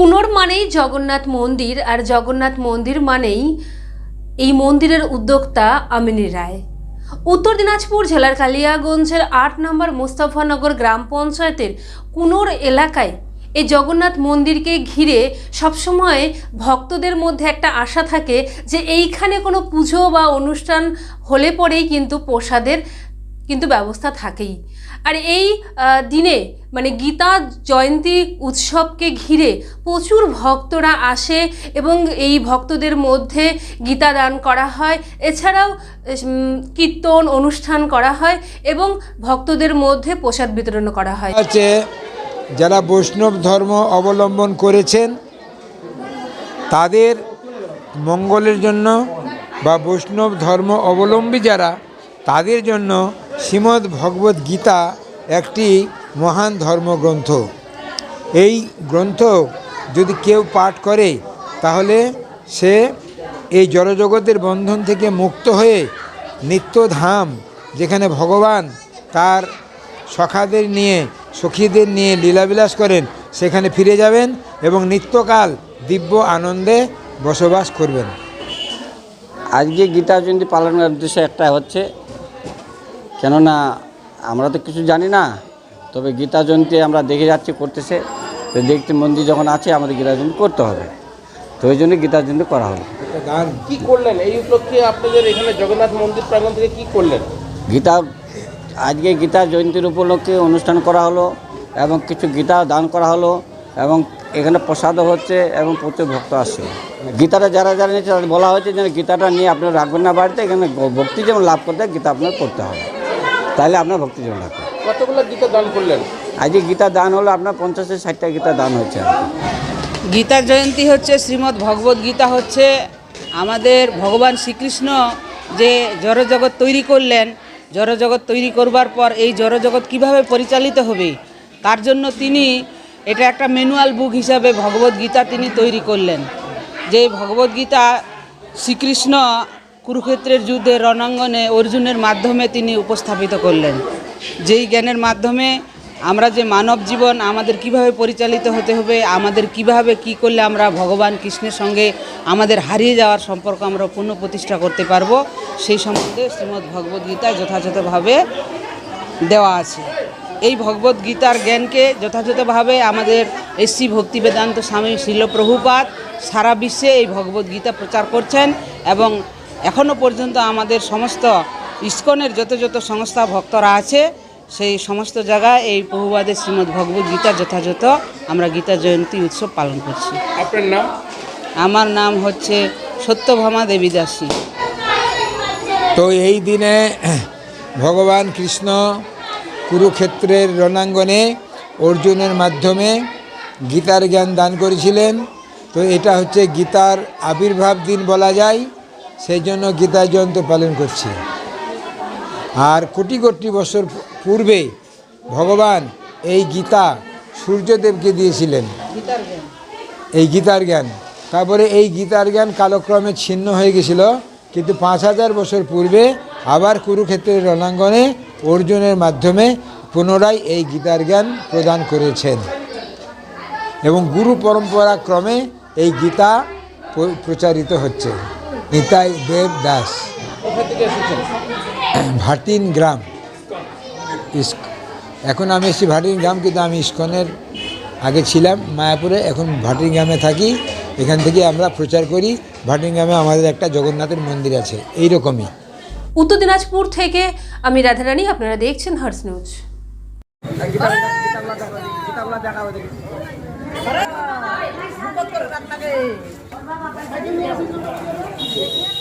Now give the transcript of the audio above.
কুনোর মানেই জগন্নাথ মন্দির, আর জগন্নাথ মন্দির মানেই এই মন্দিরের উদ্যোক্তা আমিনী রায়। উত্তর দিনাজপুর জেলার কালিয়াগঞ্জের আট নম্বর মুস্তাফানগর গ্রাম পঞ্চায়েতের কুনোর এলাকায় এই জগন্নাথ মন্দিরকে ঘিরে সবসময় ভক্তদের মধ্যে একটা আশা থাকে যে এইখানে কোনো পুজো বা অনুষ্ঠান হলে পরেই কিন্তু প্রসাদের কিন্তু ব্যবস্থা থাকেই। আর এই দিনে মানে গীতা জয়ন্তী উৎসবকে ঘিরে প্রচুর ভক্তরা আসে এবং এই ভক্তদের মধ্যে গীতা দান করা হয়। এছাড়াও কীর্তন অনুষ্ঠান করা হয় এবং ভক্তদের মধ্যে প্রসাদ বিতরণ করা হয়। আছে যারা বৈষ্ণব ধর্ম অবলম্বন করেছেন, তাদের মঙ্গলের জন্য বা বৈষ্ণব ধর্ম অবলম্বী যারা, তাদের জন্য শ্রীমদ্ ভগবত গীতা একটি মহান ধর্মগ্রন্থ। এই গ্রন্থ যদি কেউ পাঠ করে, তাহলে সে এই জড়জগতের বন্ধন থেকে মুক্ত হয়ে নিত্যধাম, যেখানে ভগবান তার সখাদের নিয়ে, সখীদের নিয়ে লীলাবিলাস করেন, সেখানে ফিরে যাবেন এবং নিত্যকাল দিব্য আনন্দে বসবাস করবেন। আজকে গীতা জয়ন্তী পালনের উদ্দেশ্যে একটা হচ্ছে কেননা আমরা তো কিছু জানি না তবে গীতা জয়ন্তী আমরা দেখে যাচ্ছি করতেছে। তো দেখতে মন্দির যখন আছে আমাদের গীতা জয়ন্তী করতে হবে। তো ওই জন্য গীতা জয়ন্তী করা হলো। কি করলেন? এই উপলক্ষে আপনাদের এখানে জগন্নাথ মন্দির প্রাঙ্গণ থেকে কি করলেন? গীতা আজকে গীতা জয়ন্তীর উপলক্ষে অনুষ্ঠান করা হলো এবং কিছু গীতা দান করা হলো এবং এখানে প্রসাদও হচ্ছে এবং প্রচুর ভক্ত আসছে। গীতাটা যারা যারা নিয়েছে তাদের বলা হয়েছে যেন গীতাটা নিয়ে আপনারা রাখবেন না বাড়িতে এখানে ভক্তি যেমন লাভ করতে গীতা আপনার করতে হবে। তাহলে আপনার ভক্তি লাভ করবে কতগুলো গীতা দান করলেন? আজকে গীতা দান হলো আপনার পঞ্চাশে ষাটটা গীতা দান হচ্ছে গীতা জয়ন্তী হচ্ছে শ্রীমদ্ ভগবত গীতা হচ্ছে। আমাদের ভগবান শ্রীকৃষ্ণ যে জড়জগৎ তৈরি করলেন জড়জগৎ তৈরি করবার পর এই জড়জগৎ কীভাবে পরিচালিত হবে তার জন্য তিনি এটা একটা ম্যানুয়াল বুক হিসাবে ভগবত গীতা তিনি তৈরি করলেন। যে ভগবত গীতা শ্রীকৃষ্ণ কুরুক্ষেত্রের যুদ্ধে রণাঙ্গনে অর্জুনের মাধ্যমে তিনি উপস্থাপিত করলেন। যেই জ্ঞানের মাধ্যমে আমরা যে মানব জীবন আমাদের কীভাবে পরিচালিত হতে হবে, আমাদের কীভাবে কি করলে আমরা ভগবান কৃষ্ণের সঙ্গে আমাদের হারিয়ে যাওয়ার সম্পর্ক আমরা পুনঃপ্রতিষ্ঠা করতে পারব, সেই সম্বন্ধে শ্রীমদ্ ভগবদ্ গীতায় যথাযথভাবে দেওয়া আছে। এই ভগবত গীতার জ্ঞানকে যথাযথভাবে আমাদের এসসি ভক্তি বেদান্ত স্বামী শিল প্রভুপাত সারা বিশ্বে এই ভগবত গীতা প্রচার করছেন এবং এখনও পর্যন্ত আমাদের সমস্ত ইস্কনের যত যত সংস্থা ভক্তরা আছে সেই সমস্ত জায়গায় এই প্রভুবাদের শ্রীমদ্ ভগবত গীতা যথাযথ আমরা গীতা জয়ন্তী উৎসব পালন করছি। আপনার নাম? আমার নাম হচ্ছে সত্যভামা দেবী দাসী তো এই দিনে ভগবান কৃষ্ণ কুরুক্ষেত্রের রণাঙ্গনে অর্জুনের মাধ্যমে গীতার জ্ঞান দান করেছিলেন। তো এটা হচ্ছে গীতার আবির্ভাব দিন বলা যায়। সেই জন্য গীতা জয়ন্তী পালন করছি। আর কোটি কোটি বছর পূর্বে ভগবান এই গীতা সূর্যদেবকে দিয়েছিলেন। এই গীতার জ্ঞান। তারপরে এই গীতার জ্ঞান কালক্রমে ছিন্ন হয়ে গেছিল। কিন্তু পাঁচ হাজার বছর পূর্বে আবার কুরুক্ষেত্রের রণাঙ্গনে অর্জুনের মাধ্যমে পুনরায় এই গীতার জ্ঞান প্রদান করেছেন। এবং গুরু পরম্পরা ক্রমে এই গীতা প্রচারিত হচ্ছে। নিতাই দেব দাস। ভাটিন গ্রাম। এখন আমি এসেছি ভাটিন গ্রাম কিন্তু আমি ইস্কনের আগে ছিলাম মায়াপুরে এখন ভাটিন গ্রামে থাকি। এখান থেকে আমরা প্রচার করি। ভাটিন গ্রামে আমাদের একটা জগন্নাথের মন্দির আছে এই রকমই উত্তর দিনাজপুর থেকে আমি রাধারানী আপনারা দেখছেন হার্স নিউজ। মুখত করে রান্নাকে